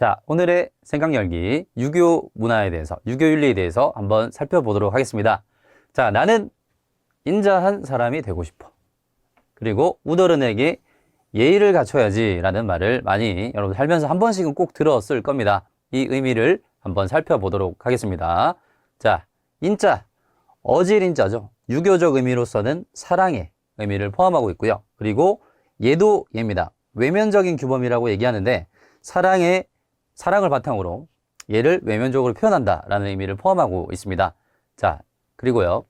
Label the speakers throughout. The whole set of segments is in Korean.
Speaker 1: 자, 오늘의 생각 열기 유교 문화에 대해서, 유교 윤리에 대해서 한번 살펴보도록 하겠습니다. 자, 나는 인자한 사람이 되고 싶어. 그리고 우더른에게 예의를 갖춰야지 라는 말을 많이 여러분 살면서 한 번씩은 꼭 들었을 겁니다. 이 의미를 한번 살펴보도록 하겠습니다. 자, 인자, 어질 인자죠. 유교적 의미로서는 사랑의 의미를 포함하고 있고요. 그리고 예도 예입니다. 외면적인 규범이라고 얘기하는데 사랑의 사랑을 바탕으로 얘를 외면적으로 표현한다라는 의미를 포함하고 있습니다. 자, 그리고요.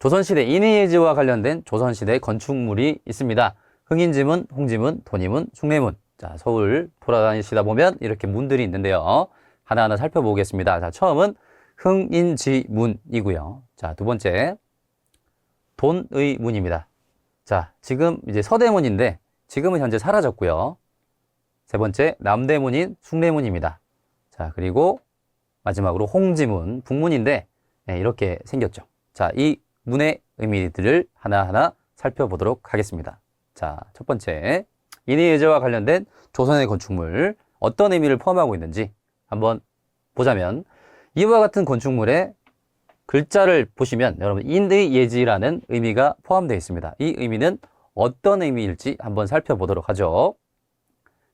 Speaker 1: 조선시대 인의예지와 관련된 조선시대 건축물이 있습니다. 흥인지문, 홍지문, 도니문, 숭례문. 자, 서울 돌아다니시다 보면 이렇게 문들이 있는데요. 하나하나 살펴보겠습니다. 자, 처음은 흥인지문이고요. 자, 두 번째 돈의 문입니다. 자, 지금 이제 서대문인데 지금은 현재 사라졌고요. 세 번째 남대문인 숭례문입니다. 자, 그리고 마지막으로 홍지문, 북문인데 네, 이렇게 생겼죠. 자, 이 문의 의미들을 하나하나 살펴보도록 하겠습니다. 자, 첫 번째 인의예제와 관련된 조선의 건축물 어떤 의미를 포함하고 있는지 한번 보자면 이와 같은 건축물에 글자를 보시면 여러분 인의 예지라는 의미가 포함되어 있습니다. 이 의미는 어떤 의미일지 한번 살펴보도록 하죠.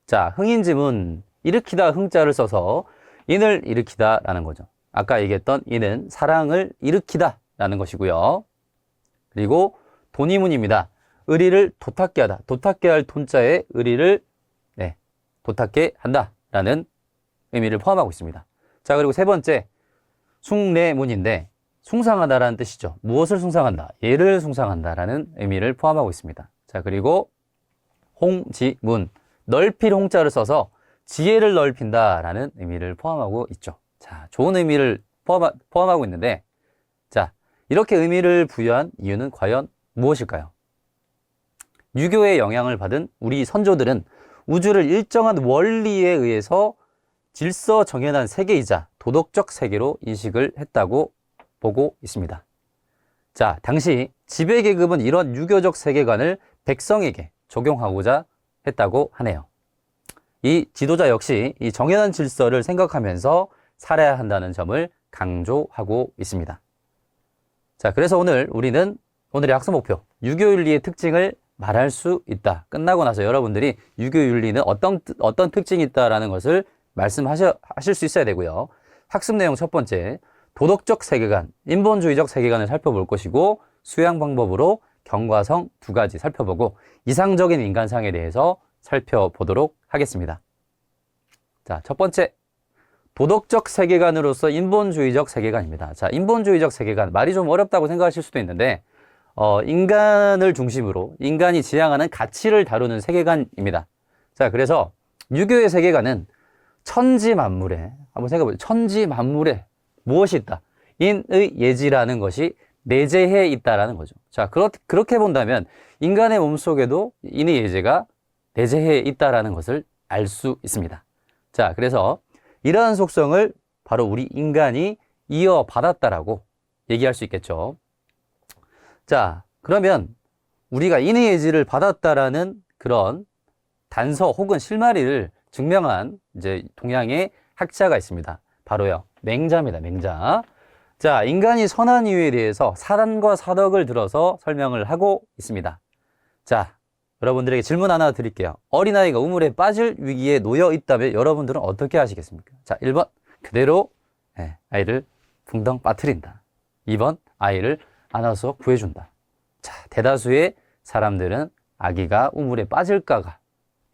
Speaker 1: 자, 흥인지문 일으키다 흥자를 써서 인을 일으키다 라는 거죠. 아까 얘기했던 인은 사랑을 일으키다 라는 것이고요. 그리고 돈이문입니다. 의리를 도탁게 하다. 도탁게 할 돈자에 의리를 네, 도탁게 한다 라는 의미를 포함하고 있습니다. 자, 그리고 세 번째 숭례문인데 숭상하다라는 뜻이죠. 무엇을 숭상한다? 예를 숭상한다라는 의미를 포함하고 있습니다. 자, 그리고 홍지문 넓힐 홍자를 써서 지혜를 넓힌다라는 의미를 포함하고 있죠. 자, 좋은 의미를 포함하, 포함하 고 있는데 자, 이렇게 의미를 부여한 이유는 과연 무엇일까요? 유교의 영향을 받은 우리 선조들은 우주를 일정한 원리에 의해서 질서 정연한 세계이자 도덕적 세계로 인식을 했다고 보고 있습니다. 자, 당시 지배계급은 이런 유교적 세계관을 백성에게 적용하고자 했다고 하네요. 이 지도자 역시 이 정연한 질서를 생각하면서 살아야 한다는 점을 강조하고 있습니다. 자, 그래서 오늘 우리는 오늘의 학습 목표, 유교윤리의 특징을 말할 수 있다. 끝나고 나서 여러분들이 유교윤리는 어떤, 어떤 특징이 있다라는 것을 말씀하실 수 있어야 되고요. 학습 내용 첫 번째, 도덕적 세계관, 인본주의적 세계관을 살펴볼 것이고, 수양 방법으로 경과성 두 가지 살펴보고, 이상적인 인간상에 대해서 살펴보도록 하겠습니다. 자, 첫 번째. 도덕적 세계관으로서 인본주의적 세계관입니다. 자, 인본주의적 세계관. 말이 좀 어렵다고 생각하실 수도 있는데, 어, 인간을 중심으로 인간이 지향하는 가치를 다루는 세계관입니다. 자, 그래서 유교의 세계관은 천지 만물에, 한번 생각해보세요. 천지 만물에 무엇이 있다? 인의 예지라는 것이 내재해 있다라는 거죠. 자, 그렇, 그렇게 본다면 인간의 몸 속에도 인의 예제가 내재해 있다라는 것을 알 수 있습니다. 자, 그래서 이러한 속성을 바로 우리 인간이 이어받았다라고 얘기할 수 있겠죠. 자, 그러면 우리가 인의 예지를 받았다라는 그런 단서 혹은 실마리를 증명한 이제 동양의 학자가 있습니다. 바로요. 맹자입니다. 맹자. 자, 인간이 선한 이유에 대해서 사단과 사덕을 들어서 설명을 하고 있습니다. 자, 여러분들에게 질문 하나 드릴게요. 어린아이가 우물에 빠질 위기에 놓여 있다면 여러분들은 어떻게 하시겠습니까? 자, 1번. 그대로 예, 아이를 붕덩 빠뜨린다. 2번. 아이를 안아서 구해준다. 자, 대다수의 사람들은 아기가 우물에 빠질까가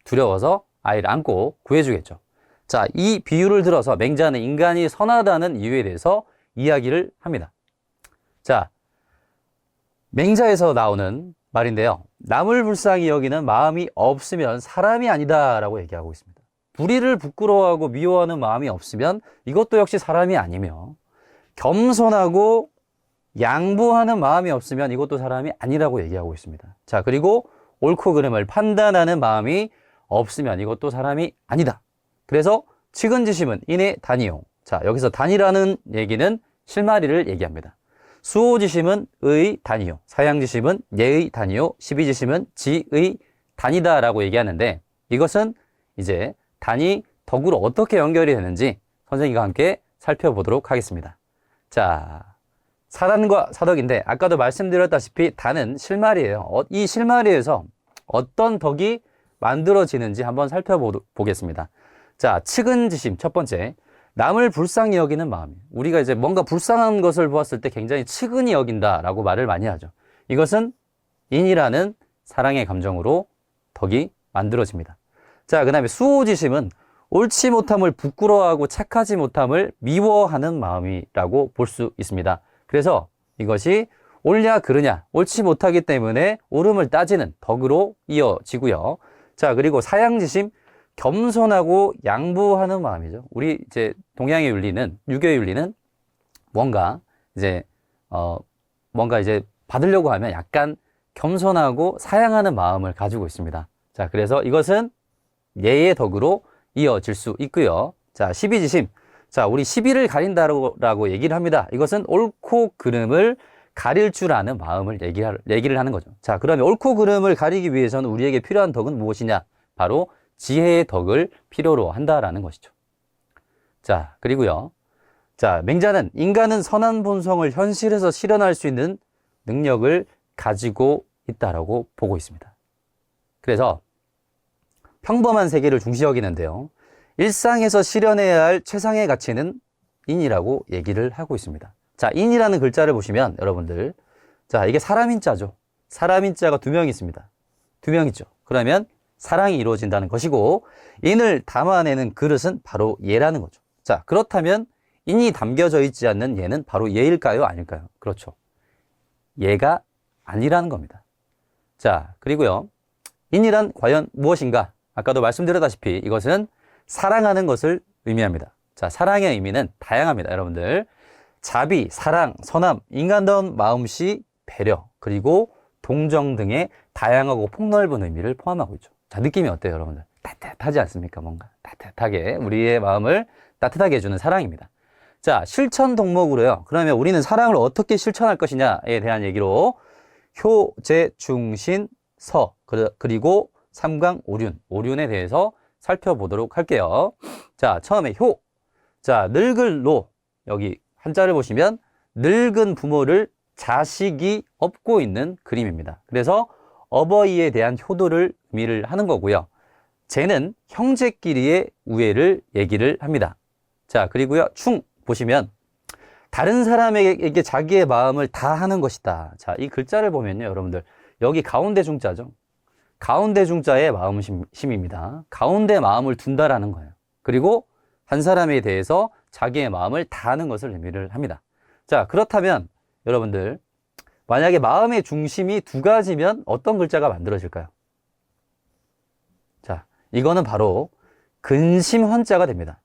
Speaker 1: 두려워서 아이를 안고 구해주겠죠. 자, 이 비유를 들어서 맹자는 인간이 선하다는 이유에 대해서 이야기를 합니다. 자, 맹자에서 나오는 말인데요. 남을 불쌍히 여기는 마음이 없으면 사람이 아니다라고 얘기하고 있습니다. 불의를 부끄러워하고 미워하는 마음이 없으면 이것도 역시 사람이 아니며 겸손하고 양보하는 마음이 없으면 이것도 사람이 아니라고 얘기하고 있습니다. 자, 그리고 옳고 그름을 판단하는 마음이 없으면 이것도 사람이 아니다. 그래서 측은지심은 인의 단이요. 자, 여기서 단이라는 얘기는 실마리를 얘기합니다. 수호지심은 의 단이요. 사양지심은 예의 단이요. 시비지심은 지의 단이다 라고 얘기하는데 이것은 이제 단이 덕으로 어떻게 연결이 되는지 선생님과 함께 살펴보도록 하겠습니다. 자, 사단과 사덕인데 아까도 말씀드렸다시피 단은 실마리예요. 어, 이 실마리에서 어떤 덕이 만들어지는지 한번 살펴보겠습니다. 자, 측은지심 첫 번째. 남을 불쌍히 여기는 마음. 우리가 이제 뭔가 불쌍한 것을 보았을 때 굉장히 측은히 여긴다라고 말을 많이 하죠. 이것은 인이라는 사랑의 감정으로 덕이 만들어집니다. 자, 그 다음에 수호지심은 옳지 못함을 부끄러워하고 착하지 못함을 미워하는 마음이라고 볼 수 있습니다. 그래서 이것이 옳냐 그르냐 옳지 못하기 때문에 옳음을 따지는 덕으로 이어지고요. 자, 그리고 사양지심 겸손하고 양보하는 마음이죠. 우리 이제 동양의 윤리는 유교의 윤리는 뭔가 이제 어 뭔가 이제 받으려고 하면 약간 겸손하고 사양하는 마음을 가지고 있습니다. 자, 그래서 이것은 예의 덕으로 이어질 수 있고요. 자, 십이지심. 자, 우리 시비를 가린다라고 얘기를 합니다. 이것은 옳고 그름을 가릴 줄 아는 마음을 얘기를 하는 거죠. 자, 그러면 옳고 그름을 가리기 위해서는 우리에게 필요한 덕은 무엇이냐? 바로 지혜의 덕을 필요로 한다라는 것이죠. 자, 그리고요. 자, 맹자는 인간은 선한 본성을 현실에서 실현할 수 있는 능력을 가지고 있다라고 보고 있습니다. 그래서 평범한 세계를 중시 여기는데요. 일상에서 실현해야 할 최상의 가치는 인이라고 얘기를 하고 있습니다. 자, 인이라는 글자를 보시면 여러분들, 자, 이게 사람인 자죠. 사람인 자가 두 명 있습니다. 두 명 있죠. 그러면 사랑이 이루어진다는 것이고, 인을 담아내는 그릇은 바로 예라는 거죠. 자, 그렇다면 인이 담겨져 있지 않는 예는 바로 예일까요? 아닐까요? 그렇죠. 예가 아니라는 겁니다. 자, 그리고요. 인이란 과연 무엇인가? 아까도 말씀드렸다시피 이것은 사랑하는 것을 의미합니다. 자, 사랑의 의미는 다양합니다, 여러분들. 자비, 사랑, 선함, 인간다운 마음씨, 배려, 그리고 동정 등의 다양하고 폭넓은 의미를 포함하고 있죠. 자, 느낌이 어때요, 여러분들? 따뜻하지 않습니까? 뭔가 따뜻하게 우리의 마음을 따뜻하게 해주는 사랑입니다. 자, 실천 덕목으로요. 그러면 우리는 사랑을 어떻게 실천할 것이냐에 대한 얘기로 효제, 중신, 서, 그리고 삼강, 오륜, 오륜에 대해서 살펴보도록 할게요. 자, 처음에 효. 자, 늙을 노. 여기 한자를 보시면 늙은 부모를 자식이 업고 있는 그림입니다. 그래서 어버이에 대한 효도를 의미를 하는 거고요. 쟤는 형제끼리의 우애를 얘기를 합니다. 자, 그리고요. 충 보시면 다른 사람에게 자기의 마음을 다 하는 것이다. 자, 이 글자를 보면요, 여러분들. 여기 가운데 중자죠. 가운데 중자의 마음심입니다. 가운데 마음을 둔다라는 거예요. 그리고 한 사람에 대해서 자기의 마음을 다하는 것을 의미를 합니다. 자, 그렇다면 여러분들 만약에 마음의 중심이 두 가지면 어떤 글자가 만들어질까요? 자, 이거는 바로 근심 헌자가 됩니다.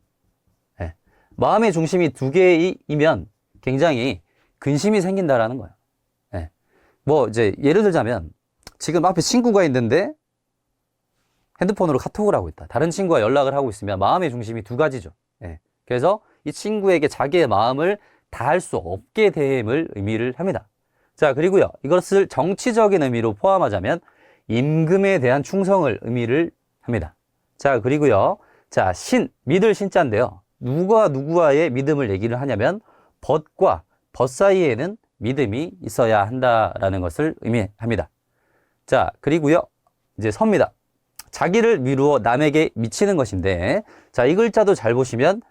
Speaker 1: 네. 마음의 중심이 두 개이면 굉장히 근심이 생긴다라는 거예요. 네. 뭐 이제 예를 들자면 지금 앞에 친구가 있는데 핸드폰으로 카톡을 하고 있다. 다른 친구와 연락을 하고 있으면 마음의 중심이 두 가지죠. 예. 그래서 이 친구에게 자기의 마음을 다 할 수 없게 됨을 의미를 합니다. 자, 그리고요. 이것을 정치적인 의미로 포함하자면 임금에 대한 충성을 의미를 합니다. 자, 그리고요. 자, 신, 믿을 신자인데요. 누가 누구와의 믿음을 얘기를 하냐면 벗과 벗 사이에는 믿음이 있어야 한다라는 것을 의미합니다. 자, 그리고요. 이제 섭니다. 자기를 미루어 남에게 미치는 것인데, 자, 이 글자도 잘 보시면,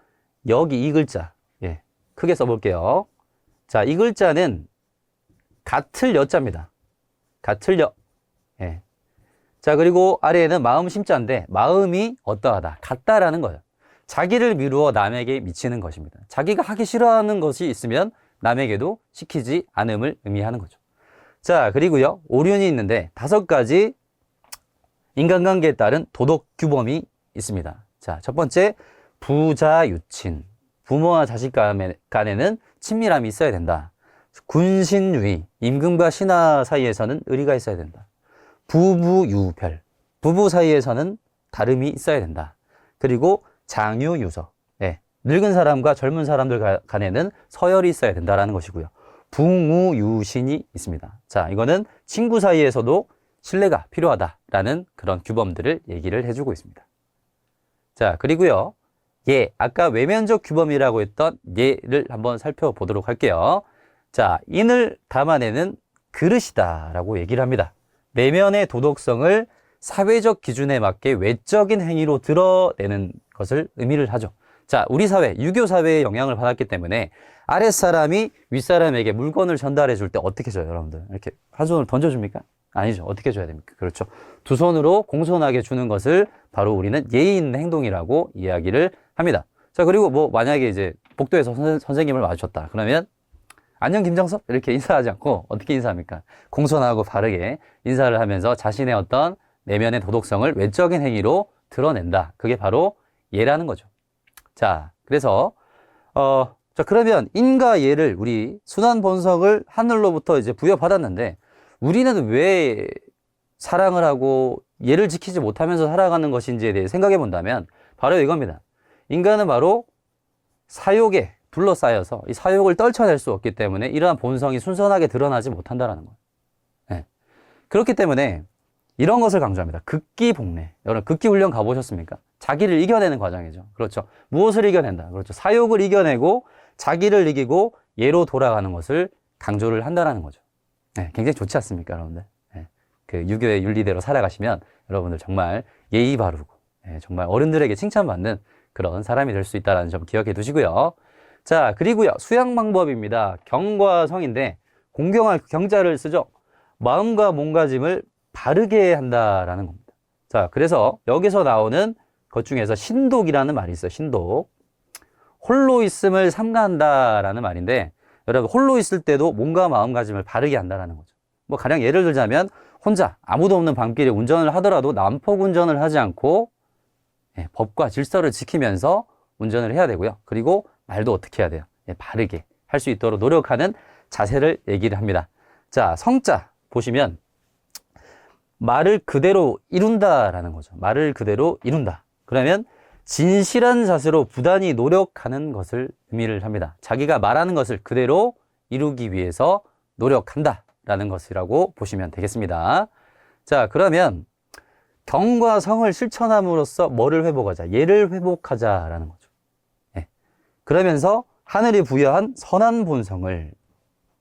Speaker 1: 여기 이 글자, 예, 크게 써 볼게요. 자, 이 글자는 같을 여자입니다. 같을 여. 예. 자, 그리고 아래에는 마음 심자인데, 마음이 어떠하다, 같다라는 거예요. 자기를 미루어 남에게 미치는 것입니다. 자기가 하기 싫어하는 것이 있으면 남에게도 시키지 않음을 의미하는 거죠. 자, 그리고요. 오륜이 있는데 다섯 가지 인간관계에 따른 도덕 규범이 있습니다. 자, 첫 번째, 부자 유친. 부모와 자식 간에는 친밀함이 있어야 된다. 군신유의. 임금과 신하 사이에서는 의리가 있어야 된다. 부부유별. 부부 사이에서는 다름이 있어야 된다. 그리고 장유유서. 네. 늙은 사람과 젊은 사람들 간에는 서열이 있어야 된다는 것이고요. 붕우유신이 있습니다. 자, 이거는 친구 사이에서도 신뢰가 필요하다라는 그런 규범들을 얘기를 해주고 있습니다. 자, 그리고요. 예, 아까 외면적 규범이라고 했던 예를 한번 살펴보도록 할게요. 자, 인을 담아내는 그릇이다라고 얘기를 합니다. 내면의 도덕성을 사회적 기준에 맞게 외적인 행위로 드러내는 것을 의미를 하죠. 자, 우리 사회, 유교 사회의 영향을 받았기 때문에 아랫사람이 윗사람에게 물건을 전달해 줄 때 어떻게 줘요, 여러분들? 이렇게 한 손을 던져 줍니까? 아니죠. 어떻게 줘야 됩니까? 그렇죠. 두 손으로 공손하게 주는 것을 바로 우리는 예의 있는 행동이라고 이야기를 합니다. 자, 그리고 뭐 만약에 이제 복도에서 선, 선생님을 마주쳤다. 그러면 안녕 김정섭 이렇게 인사하지 않고 어떻게 인사합니까? 공손하고 바르게 인사를 하면서 자신의 어떤 내면의 도덕성을 외적인 행위로 드러낸다. 그게 바로 예라는 거죠. 자, 그래서 어, 자 그러면 인과 예를 우리 순환 본성을 하늘로부터 이제 부여받았는데 우리는 왜 사랑을 하고 예를 지키지 못하면서 살아가는 것인지에 대해 생각해 본다면 바로 이겁니다. 인간은 바로 사욕에 둘러싸여서 이 사욕을 떨쳐낼 수 없기 때문에 이러한 본성이 순선하게 드러나지 못한다라는 거예요. 네. 그렇기 때문에 이런 것을 강조합니다. 극기 복례. 여러분 극기 훈련 가보셨습니까? 자기를 이겨내는 과정이죠. 그렇죠. 무엇을 이겨낸다. 그렇죠. 사욕을 이겨내고 자기를 이기고 예로 돌아가는 것을 강조를 한다라는 거죠. 네, 굉장히 좋지 않습니까, 여러분들? 네, 그 유교의 윤리대로 살아가시면 여러분들 정말 예의 바르고 네, 정말 어른들에게 칭찬받는 그런 사람이 될 수 있다는 점 기억해 두시고요. 자, 그리고요. 수양 방법입니다. 경과 성인데 공경할 경자를 쓰죠. 마음과 몸가짐을 바르게 한다라는 겁니다. 자, 그래서 여기서 나오는 것 중에서 신독이라는 말이 있어요. 신독. 홀로 있음을 삼가한다라는 말인데 여러분 홀로 있을 때도 몸과 마음가짐을 바르게 한다라는 거죠. 뭐 가령 예를 들자면 혼자 아무도 없는 밤길에 운전을 하더라도 난폭 운전을 하지 않고 예, 법과 질서를 지키면서 운전을 해야 되고요. 그리고 말도 어떻게 해야 돼요? 예, 바르게 할 수 있도록 노력하는 자세를 얘기를 합니다. 자, 성자 보시면 말을 그대로 이룬다라는 거죠. 말을 그대로 이룬다. 그러면 진실한 자세로 부단히 노력하는 것을 의미를 합니다. 자기가 말하는 것을 그대로 이루기 위해서 노력한다라는 것이라고 보시면 되겠습니다. 자, 그러면 경과 성을 실천함으로써 뭐를 회복하자? 예를 회복하자라는 거죠. 예. 그러면서 하늘이 부여한 선한 본성을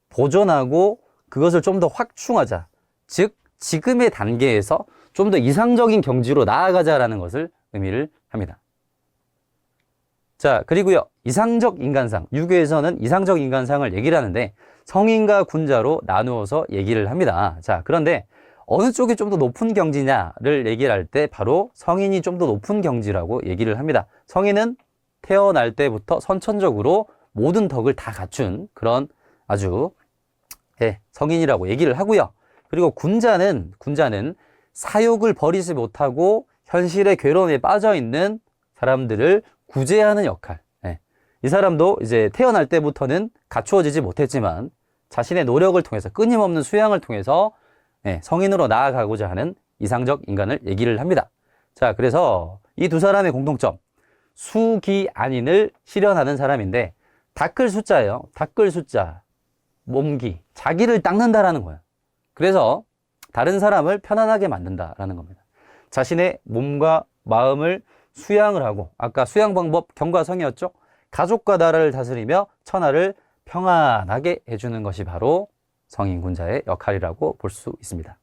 Speaker 1: 보존하고 그것을 좀 더 확충하자. 즉, 지금의 단계에서 좀 더 이상적인 경지로 나아가자라는 것을 의미를 합니다. 자, 그리고요. 이상적 인간상. 유교에서는 이상적 인간상을 얘기를 하는데 성인과 군자로 나누어서 얘기를 합니다. 자, 그런데 어느 쪽이 좀 더 높은 경지냐를 얘기를 할 때 바로 성인이 좀 더 높은 경지라고 얘기를 합니다. 성인은 태어날 때부터 선천적으로 모든 덕을 다 갖춘 그런 아주 예, 성인이라고 얘기를 하고요. 그리고 군자는 군자는 사욕을 버리지 못하고 현실의 괴로움에 빠져 있는 사람들을 구제하는 역할. 예. 이 사람도 이제 태어날 때부터는 갖추어지지 못했지만 자신의 노력을 통해서 끊임없는 수양을 통해서 예, 성인으로 나아가고자 하는 이상적 인간을 얘기를 합니다. 자, 그래서 이 두 사람의 공통점. 수기 안인을 실현하는 사람인데 닦을 숫자예요. 닦을 숫자. 몸기. 자기를 닦는다라는 거예요. 그래서 다른 사람을 편안하게 만든다라는 겁니다. 자신의 몸과 마음을 수양을 하고 아까 수양 방법 경과성이었죠. 가족과 나라를 다스리며 천하를 평안하게 해주는 것이 바로 성인 군자의 역할이라고 볼 수 있습니다.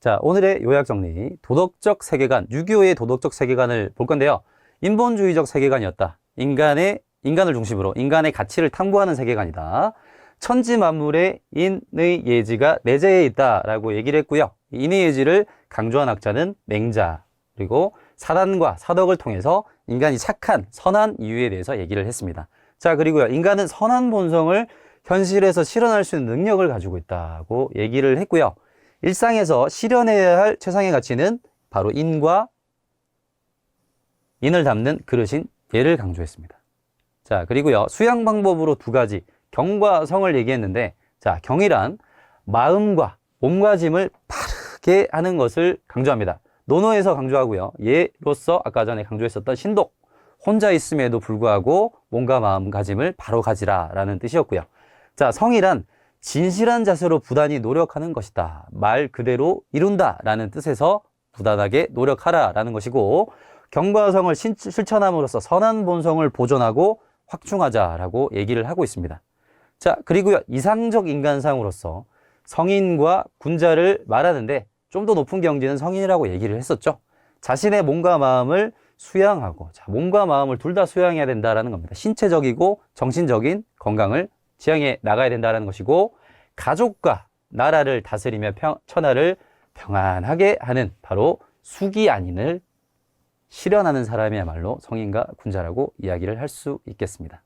Speaker 1: 자, 오늘의 요약 정리. 도덕적 세계관, 유교의 도덕적 세계관을 볼 건데요. 인본주의적 세계관이었다. 인간의, 인간을 중심으로 인간의 가치를 탐구하는 세계관이다. 천지 만물에 인의 예지가 내재해 있다라고 얘기를 했고요. 인의 예지를 강조한 학자는 맹자, 그리고 사단과 사덕을 통해서 인간이 착한 선한 이유에 대해서 얘기를 했습니다. 자, 그리고요. 인간은 선한 본성을 현실에서 실현할 수 있는 능력을 가지고 있다고 얘기를 했고요. 일상에서 실현해야 할 최상의 가치는 바로 인과 인을 담는 그릇인 예를 강조했습니다. 자, 그리고요. 수양 방법으로 두 가지 경과 성을 얘기했는데 자, 경이란 마음과 몸가짐을 바르게 하는 것을 강조합니다. 논어에서 강조하고요. 예로서 아까 전에 강조했었던 신독. 혼자 있음에도 불구하고 몸과 마음가짐을 바로 가지라라는 뜻이었고요. 자, 성이란 진실한 자세로 부단히 노력하는 것이다. 말 그대로 이룬다. 라는 뜻에서 부단하게 노력하라. 라는 것이고, 경과성을 신- 실천함으로써 선한 본성을 보존하고 확충하자라고 얘기를 하고 있습니다. 자, 그리고요, 이상적 인간상으로서 성인과 군자를 말하는데 좀 더 높은 경지는 성인이라고 얘기를 했었죠. 자신의 몸과 마음을 수양하고, 자, 몸과 마음을 둘 다 수양해야 된다라는 겁니다. 신체적이고 정신적인 건강을 지향해 나가야 된다는 것이고, 가족과 나라를 다스리며 평, 천하를 평안하게 하는 바로 수기 안인을 실현하는 사람이야말로 성인과 군자라고 이야기를 할 수 있겠습니다.